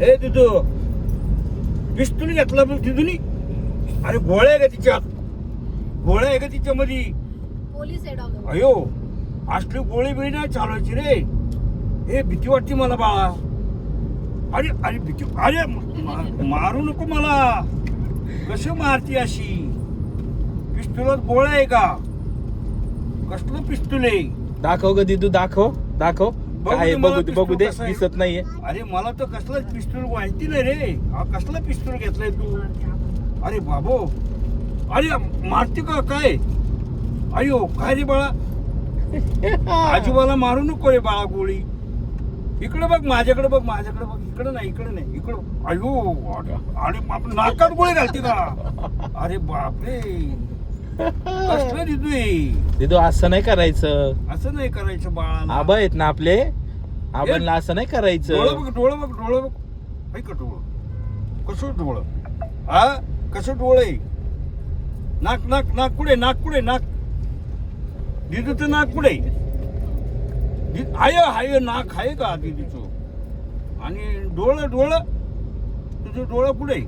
ए दिदू. पिस्तूल घेतला बघ दिदूनी? अरे गोळ्या आहे का तिच्यात? गोळ्या आहे का तिच्यामध्ये? पोलीस अयो असली गोळी बिळी नाही चालवायची रे. हे भीती वाटते मला बाळा. अरे अरे भीती अरे मारू नको मला. कसं मारती अशी? पिस्तुलात गोळ्या आहे का? कसलं पिस्तूल आहे? दाखव ग दिदू दाखव दाखव. काय बघू दे बघू दे. दिसत नाहीये. अरे मला तर कसलं पिस्तूल माहिती नाही रे. हा कसला पिस्तूल घेतलाय तू? अरे बाबो. अरे मारते का काय? अयो काय रे बाळा? आजोबाला मारू नको रे बाळा गोळी. इकडे बघ माझ्याकडे बघ माझ्याकडे बघ. इकडे नाही इकडे नाही इकडं. अयो अरे नाकात गोळी घालते का? अरे बापरे. कसलं दिदू दिदू असं नाही करायचं. असं नाही करायचं बाळा आबा आहेत ना आपले? आबांना असं नाही डोळं करायचं बघ डोळं बघ डोळं बघ. ऐक डोळं? कसं डोळं? हा? कसं डोळं आहे? नाक नाक नाक कुठे? नाक कुठे? नाक. दिदूचं नाक कुठे? दि- आहे आहे नाक आहे का दिदूचं? आणि डोळं डोळं? तुझं डोळं कुठे